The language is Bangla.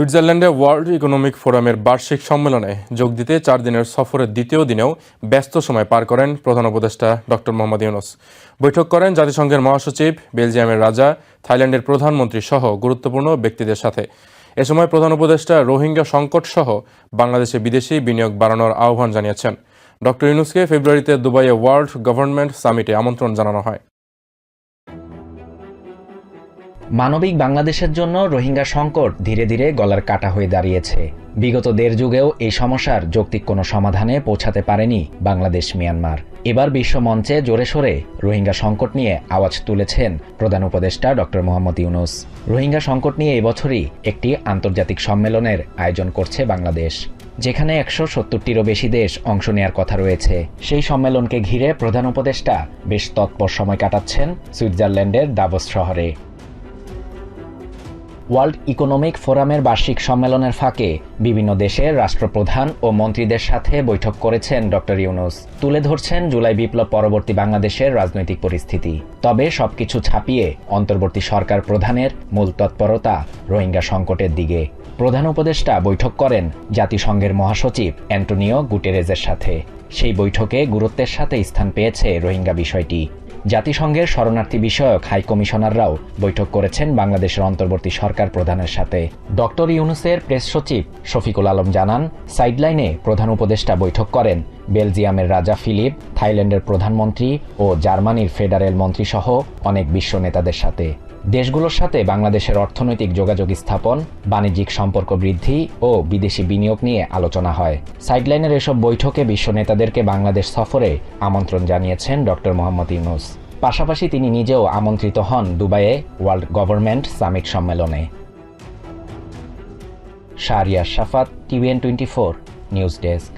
সুইজারল্যান্ডে ওয়ার্ল্ড ইকোনমিক ফোরামের বার্ষিক সম্মেলনে যোগ দিতে চার দিনের সফরের দ্বিতীয় দিনেও ব্যস্ত সময় পার করেন প্রধান উপদেষ্টা ডক্টর মোহাম্মদ ইউনুস। বৈঠক করেন জাতিসংঘের মহাসচিব, বেলজিয়ামের রাজা, থাইল্যান্ডের প্রধানমন্ত্রী সহ গুরুত্বপূর্ণ ব্যক্তিদের সাথে। এ সময় প্রধান উপদেষ্টা রোহিঙ্গা সংকট সহ বাংলাদেশে বিদেশি বিনিয়োগ বাড়ানোর আহ্বান জানিয়েছেন। ডক্টর ইউনুসকে ফেব্রুয়ারিতে দুবাইয়ে ওয়ার্ল্ড গভর্নমেন্ট সামিটে আমন্ত্রণ জানানো হয়। মানবিক বাংলাদেশের জন্য রোহিঙ্গা সংকট ধীরে ধীরে গলার কাটা হয়ে দাঁড়িয়েছে। বিগত দেড় যুগেও এই সমস্যার যৌক্তিক কোনো সমাধানে পৌঁছাতে পারেনি বাংলাদেশ, মিয়ানমার। এবার বিশ্ব মঞ্চে জোরে সোরে রোহিঙ্গা সংকট নিয়ে আওয়াজ তুলেছেন প্রধান উপদেষ্টা ডক্টর মোহাম্মদ ইউনুস। রোহিঙ্গা সংকট নিয়ে এবছরই একটি আন্তর্জাতিক সম্মেলনের আয়োজন করছে বাংলাদেশ, যেখানে একশো সত্তরটিরও বেশি দেশ অংশ নেয়ার কথা রয়েছে। সেই সম্মেলনকে ঘিরে প্রধান উপদেষ্টা বেশ তৎপর সময় কাটাচ্ছেন সুইজারল্যান্ডের দাভোস শহরে। ওয়ার্ল্ড ইকোনমিক ফোরামের বার্ষিক সম্মেলনের ফাঁকে বিভিন্ন দেশের রাষ্ট্রপ্রধান ও মন্ত্রীদের সাথে বৈঠক করেছেন ড. ইউনুস। তুলে ধরছেন জুলাই বিপ্লব পরবর্তী বাংলাদেশের রাজনৈতিক পরিস্থিতি। তবে সবকিছু ছাপিয়ে অন্তর্বর্তী সরকার প্রধানের মূল তৎপরতা রোহিঙ্গা সংকটের দিকে। প্রধান উপদেষ্টা বৈঠক করেন জাতিসংঘের মহাসচিব অ্যান্টোনিও গুটেরেজের সাথে। সেই বৈঠকে গুরুত্বের সাথে স্থান পেয়েছে রোহিঙ্গা বিষয়টি। জাতিসংঘের শরণার্থী বিষয়ক হাই কমিশনাররাও বৈঠক করেছেন বাংলাদেশের অন্তর্বর্তী সরকার প্রধানের সাথে। ডক্টর ইউনুসের প্রেস সচিব শফিকুল আলম জানান, সাইডলাইনে প্রধান উপদেষ্টা বৈঠক করেন। বেলজিয়ামের রাজা ফিলিপ, থাইল্যান্ডের প্রধানমন্ত্রী ও জার্মানির ফেডারেল মন্ত্রীসহ অনেক বিশ্ব নেতাদের সাথে। দেশগুলোর সাথে বাংলাদেশের অর্থনৈতিক যোগাযোগ স্থাপন, বাণিজ্যিক সম্পর্ক বৃদ্ধি ও বিদেশি বিনিয়োগ নিয়ে আলোচনা হয়। সাইডলাইনের এসব বৈঠকে বিশ্ব নেতাদেরকে বাংলাদেশ সফরে আমন্ত্রণ জানিয়েছেন ডক্টর মোহাম্মদ ইউনুস। পাশাপাশি তিনি নিজেও আমন্ত্রিত হন দুবাইয়ে ওয়ার্ল্ড গভর্নমেন্ট সামিট সম্মেলনে। Shahriar Shafat, TVN twenty four, news desk.